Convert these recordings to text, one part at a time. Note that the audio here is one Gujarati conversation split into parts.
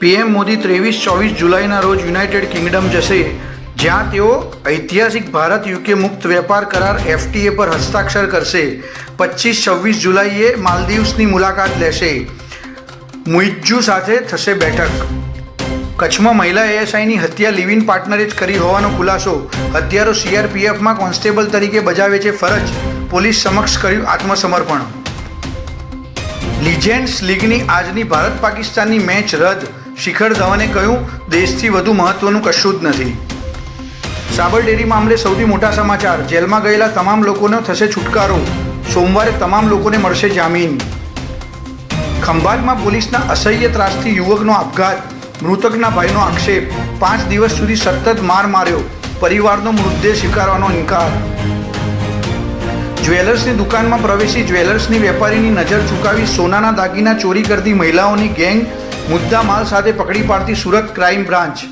પીએમ મોદી ત્રેવીસ, ચોવીસ જુલાઈના રોજ યુનાઇટેડ કિંગડમ જશે, જ્યાં તેઓ ઐતિહાસિક ભારત યુકે મુક્ત વેપાર કરાર એફટીએ પર હસ્તાક્ષર કરશે. પચીસ છવ્વીસ જુલાઈએ માલદીવ્સની મુલાકાત લેશે. મુઇજ્જુ સાથે થશે બેઠક. કચ્છમાં મહિલા એએસઆઈની હત્યા લિવ ઇન પાર્ટનરે જ કરી હોવાનો ખુલાસો. હત્યારો સીઆરપીએફમાં કોન્સ્ટેબલ તરીકે બજાવે છે ફરજ. પોલીસ સમક્ષ કર્યું આત્મસમર્પણ. લિજેન્ડ્સ લીગની આજની ભારત પાકિસ્તાનની મેચ રદ, શિખર ધવને કહ્યું, દેશથી વધુ મહત્વનું કશું જ નથી. સાબરડેરી મામલે સૌથી મોટા સમાચાર, જેલમાં ગયેલા તમામ લોકોનો થશે છુટકારો. સોમવારે તમામ લોકોને મળશે જામીન. ખંભાતમાં પોલીસના અસહ્ય ત્રાસથી યુવકનો આપઘાત, મૃતકના ભાઈનો આક્ષેપ. પાંચ દિવસ સુધી સતત માર માર્યો, પરિવારનો મૃતદેહ સ્વીકારવાનો ઇનકાર. જ્વેલર્સની દુકાનમાં પ્રવેશી જ્વેલર્સની વેપારીની નજર ચૂકાવી સોનાના દાગીના ચોરી કરતી મહિલાઓની ગેંગ મુદ્દા માલ સાથે પકડી પાડતી સુરત ક્રાઇમ બ્રાન્ચ.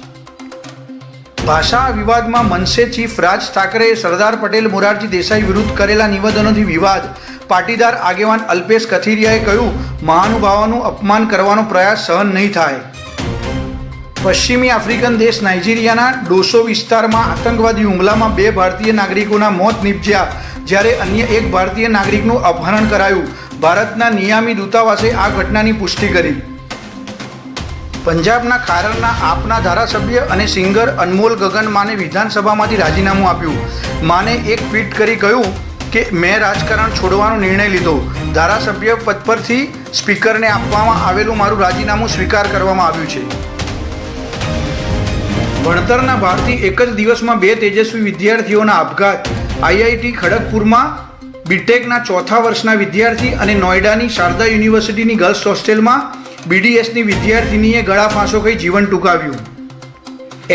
ભાષા વિવાદમાં મનસે ચીફ રાજ ઠાકરેએ સરદાર પટેલ મોરારજી દેસાઈ વિરુદ્ધ કરેલા નિવેદનોથી વિવાદ. પાટીદાર આગેવાન અલ્પેશ કથિરિયાએ કહ્યું, મહાનુભાવોનું અપમાન કરવાનો પ્રયાસ સહન નહીં થાય. પશ્ચિમી આફ્રિકન દેશ નાઇજીરિયાના ડોસો વિસ્તારમાં આતંકવાદી હુમલામાં બે ભારતીય નાગરિકોના મોત નીપજ્યા. જ્યારે અન્ય એક ભારતીય નાગરિકનું અપહરણ કરાયું, ભારતના નિયામી દૂતાવાસે આ ઘટનાની પુષ્ટિ કરી. પંજાબના ખારરના આપના ધારાસભ્ય અને સિંગર અનમોલ ગગન માને વિધાનસભામાંથી રાજીનામું આપ્યું. માને એક ટ્વીટ કરી કહ્યું કે, મેં રાજકારણ છોડવાનો નિર્ણય લીધો. ધારાસભ્ય પદ પરથી સ્પીકરને આપવામાં આવેલું મારું રાજીનામું સ્વીકાર કરવામાં આવ્યું છે. ભણતરના ભારતી એક જ દિવસમાં બે તેજસ્વી વિદ્યાર્થીઓના આપઘાત આઈઆઈટી ખડગપુરમાં બીટેકના ચોથા વર્ષના વિદ્યાર્થી અને નોઈડાની શારદા યુનિવર્સિટીની ગર્લ્સ હોસ્ટેલમાં બીડીએસની વિદ્યાર્થિનીએ ગળા ફાંસો કહી જીવન ટૂંકાવ્યું.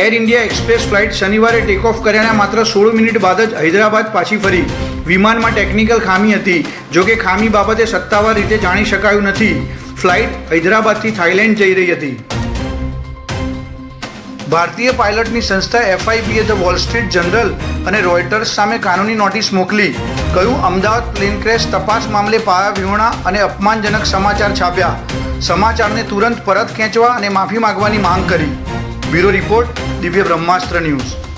એર ઇન્ડિયા એક્સપ્રેસ ફ્લાઇટ શનિવારે ટેક ઓફ કર્યાના માત્ર સોળ મિનિટ બાદ જ હૈદરાબાદ પાછી ફરી. વિમાનમાં ટેકનિકલ ખામી હતી જોકે ખામી બાબતે સત્તાવાર રીતે જાણી શકાયું નથી. ફ્લાઇટ હૈદરાબાદથી થાઇલેન્ડ જઈ રહી હતી. ભારતીય પાયલટની સંસ્થા એફઆઈબીએ ધ વોલ સ્ટ્રીટ જનરલ અને રોયટર્સ સામે કાનૂની નોટિસ મોકલી. કહ્યું, અમદાવાદ પ્લેન ક્રેશ તપાસ મામલે પાયા વિહોણા અને અપમાનજનક સમાચાર છાપ્યા. સમાચારને તુરંત પરત ખેંચવા અને માફી માંગવાની માંગ કરી. બ્યુરો રિપોર્ટ, દિવ્ય બ્રહ્માસ્ત્ર ન્યૂઝ.